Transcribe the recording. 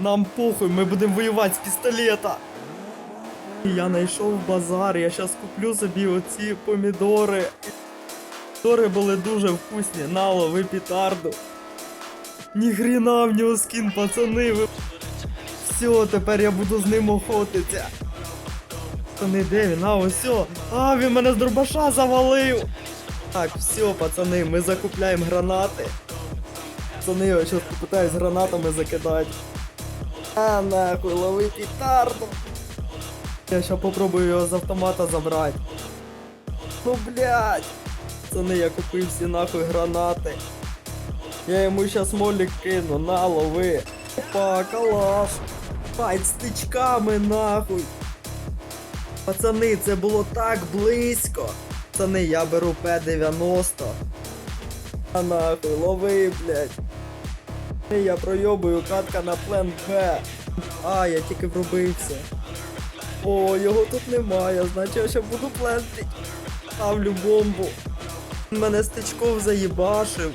Нам похуй, ми будемо воювати з пістолета. Я знайшов базар, я зараз куплю собі оці помідори. Помідори були дуже вкусні, на лови пітарду. Ніхрена в нього скін, пацани, ви. Все, тепер я буду з ним охотитися. Пацани, де він? А, ось. А, він мене з дробаша завалив. Так, все, пацани, ми закупляємо гранати. Пацани, я зараз попитаюсь гранатами закидати. А, нахуй, лови петарду. Я щас попробую його з автомата забрати. Ну, блядь. Пацани, я купив всі нахуй гранати. Я йому щас молік кину, на, лови. Опа, калаш. Файт стичками, нахуй. Пацани, це було так близько. Пацани, я беру П-90. А нахуй, лови, блядь. Я пройобую катка на плен Б. А, я тільки врубився. О, його тут немає, значить я ще буду плентить. Ставлю бомбу. Мене стичков заїбашив.